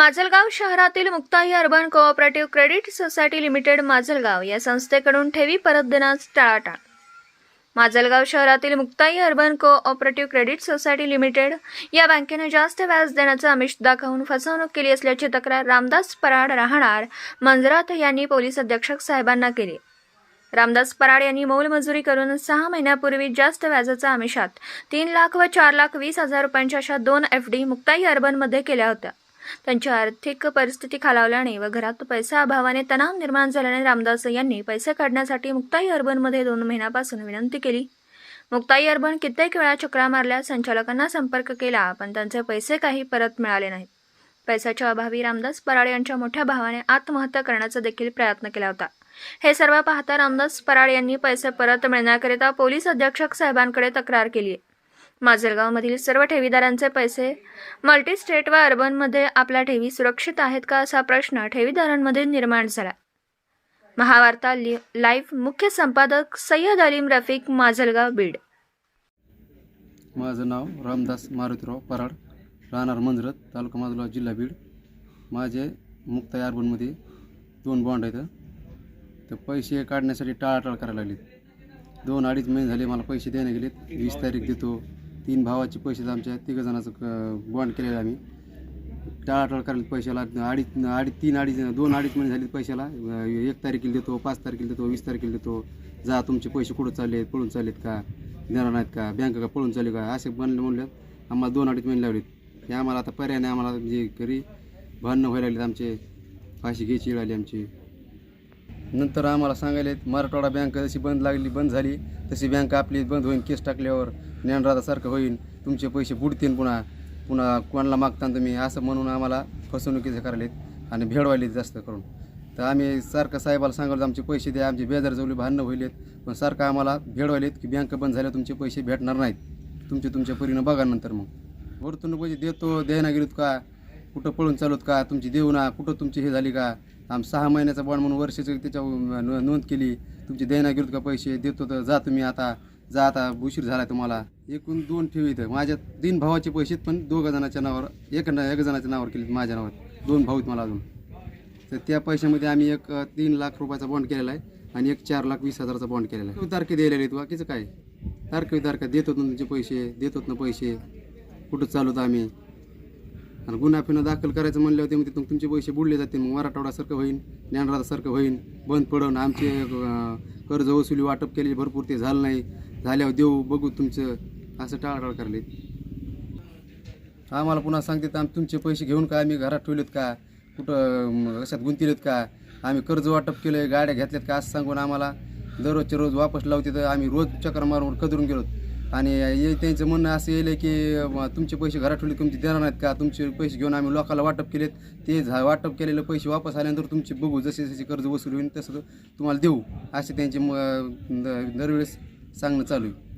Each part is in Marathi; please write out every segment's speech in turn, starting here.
माजलगाव शहरातील Muktai urban cooperative credit society limited Majalgaon या संस्थेकडून ठेवी परत देण्यास टाळाटाळ. माजलगाव शहरातील Muktai urban cooperative credit society limited या बँकेने जास्त व्याज देण्याचं आमिष दाखवून फसवणूक केली असल्याची तक्रार रामदास पराड राहणार मंजरात यांनी पोलीस अधीक्षक साहेबांना केली. रामदास पराड यांनी मोलमजुरी करून सहा महिन्यापूर्वी जास्त व्याजाच्या आमिषात तीन लाख व चार लाख वीस हजार रुपयांच्या अशा दोन एफ डी मुक्ताई अर्बनमध्ये केल्या होत्या. त्यांची आर्थिक परिस्थिती खालावल्याने व घरात पैसा अभावाने तणाव निर्माण झाल्याने रामदास यांनी पैसे काढण्यासाठी मुक्ताई अर्बनमध्ये दोन महिन्यापासून विनंती केली. मुक्ताई अर्बन कित्येक वेळा चक्रा मारल्या संचालकांना संपर्क केला पण त्यांचे पैसे काही परत मिळाले नाहीत. पैशाच्या अभावी रामदास पराळे यांच्या मोठ्या भावाने आत्महत्या करण्याचा देखील प्रयत्न केला होता. हे सर्व पाहता रामदास पराळे यांनी पैसे परत मिळण्याकरिता पोलीस अधीक्षक साहेबांकडे तक्रार केली आहे माजलगावमधील सर्व ठेवीदारांचे पैसे मल्टी स्टेट व अर्बनमध्ये आपल्या ठेवी सुरक्षित आहेत का असा प्रश्न ठेवीदारांमध्ये निर्माण झाला. महावार्ता लि लाईव्ह मुख्य संपादक सय्यद अलीम रफिक माजलगाव बीड. माझं नाव रामदास मारुतीराव पराड राहणार मंजरत तालुका माजलगाव जिल्हा बीड. माझे मुक्ताई अर्बनमध्ये दोन बॉन्ड आहेत. तर पैसे काढण्यासाठी टाळाटाळ करायला लागली दोन अडीच महिने झाले मला पैसे देणे गेलेत. वीस तारीख देतो. तीन भावाचे पैसे आमच्या तिघंजणाचं बॉन्ड केलेलं आम्ही. टाळाटाळ करायला पैशाला अडीच अडीच तीन अडीच दोन अडीच महिने झाले पैशाला. एक तारखेला देतो पाच तारखेला देतो वीस तारखेला देतो. जा तुमचे पैसे कुठं चालले आहेत पळून चाललेत का? देणार नाहीत का? बँक का पळून चालले का? असे बनले म्हणलं आम्हाला दोन अडीच महिने लावलेत. हे आम्हाला आता पर्याय नाही आम्हाला म्हणजे घरी भांडणं व्हायला लागलेत आमचे फाशी घ्यायची वेळ आली आमची. नंतर आम्हाला सांगायला मराठवाडा बँक जशी बंद लागली बंद झाली तशी बँक आपली बंद होईल केस टाकल्यावर ज्ञानराधासारखं होईल तुमचे पैसे बुडतील पुन्हा पुन्हा कोणाला मागता तुम्ही असं म्हणून आम्हाला फसवणुकीचे करायलेत आणि भेडवायलेत जास्त करून. तर आम्ही सारखं साहेबाला सांगायला आमचे पैसे द्या आमचे बेजार जवळ भांडणं होईलेत पण सारखं आम्हाला भेडवायलेत की बँक बंद झाल्या तुमचे पैसे भेटणार नाहीत. तुमचे तुमच्या परीनं बघा नंतर मग. वरतून पैसे देतो द्यायना गेलोत का? कुठं पळून चालूत का? तुमची देऊ ना कुठं तुमची हे झाली का? आम सहा महिन्याचा बॉन्ड म्हणून वर्षाची त्याच्या नोंद केली. तुमची देण्या का पैसे देतो तर जा तुम्ही आता जा आता उशीर झाला तुम्हाला. एकूण दोन ठेवी इथं. माझ्या तीन भावाचे पैसे आहेत, पण दोघं जणाच्या नावावर एक एक जणाच्या नावावर केले माझ्या नावावर. दोन भाऊ आहेत मला अजून. तर त्या पैशामध्ये आम्ही एक तीन लाख रुपयाचा बॉन्ड केलेला आहे आणि एक चार लाख वीस हजाराचा बॉन्ड केलेला आहे. तारखे दिलेले आहेत बाकीचं काय? तारखे तारखा देत होतो तुमचे पैसे देत होत ना पैसे. कुठं चालवतो आम्ही? आणि गुन्हा फिना दाखल करायचं म्हणल्यावर ते मग तिथून तुमचे पैसे बुडले जाते मग मराठवाडासारखं होईन ज्ञानराजासारखं होईन बंद पडून आमचे कर्ज वसुली वाटप केलेली भरपूर ते झालं नाही झाल्यावर देऊ बघू तुमचं असं टाळाटाळ करले आम्हाला पुन्हा सांगते आम्ही तुमचे पैसे घेऊन का आम्ही घरात ठेवलेत का कुठं कशात गुंतलेत का आम्ही कर्ज वाटप केलं गाड्या घेतल्यात का असं सांगून आम्हाला दररोजचे रोज वापस लावते तर आम्ही रोज चक्र मारून कदरून गेलो. आणि हे त्यांचं म्हणणं असं येईल की तुमचे पैसे घरात ठेवले तुमचे देणार नाहीत का? तुमचे पैसे घेऊन आम्ही लोकांना वाटप केलेत. ते झा वाटप केलेले पैसे वापस आल्यानंतर तुमचे बघू जसे जसे कर्ज वसूल होईल तसं तुम्हाला देऊ. असे त्यांचे म- दरवेळेस सांगणं चालू आहे.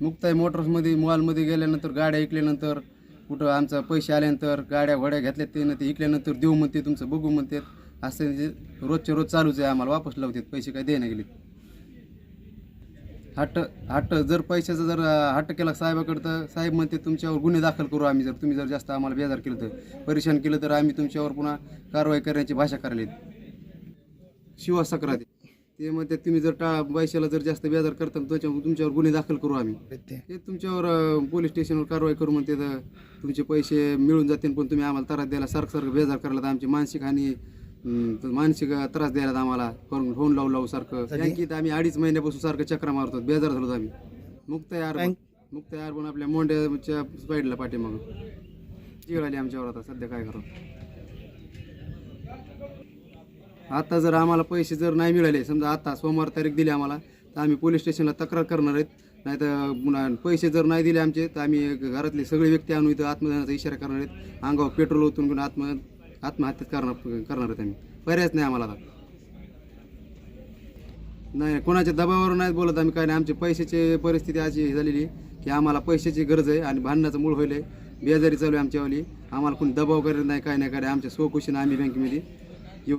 मुक्ताई मोटर्समध्ये मॉलमध्ये गेल्यानंतर गाड्या ऐकल्यानंतर कुठं आमचा पैसे आल्यानंतर गाड्या घोड्या घेतल्यात ते ते ऐकल्यानंतर देऊ म्हणते तुमचं बघू म्हणतात असं रोजच्या रोज चालूच आहे. आम्हाला वापस लावतात. पैसे काय देण्या गेले हट्ट हट्ट जर पैशाचा जर हट्ट केला साहेबाकडं तर साहेब म्हणते तुमच्यावर गुन्हे दाखल करू आम्ही जर तुम्ही जर जास्त आम्हाला बेजार केलं तर. परेशान केलं तर आम्ही तुमच्यावर पुन्हा कारवाई करण्याची भाषा करायला शिवा सक्राती. ते म्हणते तुम्ही जर टा पैशाला जर जास्त बेजार करता तर त्याच्या तुमच्यावर गुन्हे दाखल करू आम्ही. ते तुमच्यावर पोलीस स्टेशनवर कारवाई करू म्हणते तर तुमचे पैसे मिळून जातील पण तुम्ही आम्हाला त्रास द्यायला सारखं सारखं बेजार करायला तर आमची मानसिक आणि मानसिक त्रास द्यायला आम्हाला करून फोन लावू लावू सारखं. बँकेत आम्ही अडीच महिन्यापासून सारखं चक्रा मारतो बेजार झालो आम्ही. मुक्ताई अर्बन मुक्ताई अर्बन आपल्या मोंड्याच्या साईडला पाठीमागं. चिळ आली आमच्यावर आता सध्या काय करू? आता जर आम्हाला पैसे जर नाही मिळाले समजा आता सोमवार तारीख दिली आम्हाला तर आम्ही पोलीस स्टेशनला तक्रार करणार आहेत. नाही तर पुन्हा पैसे जर नाही दिले आमचे तर आम्ही घरातले सगळे व्यक्ती आणून इथं आत्मदानाचा इशारा करणार आहेत. अंगावर पेट्रोल ओतून घेऊन आत्म आत्महत्या करणार करणार आहेत आम्ही. पर्यायच नाही आम्हाला आता. नाही कोणाच्या दबावावर नाही बोलत आम्ही. काय नाही आमची पैशाची परिस्थिती अशी झालेली की आम्हाला पैशाची गरज आहे आणि भांडणाचं मूळ होईल बेजारी चालू आहे आमच्यावाली. आम्हाला कोणी दबाव करत नाही काय नाही काय नाही. आमच्या स्वखुशीनं आम्ही बँकेमध्ये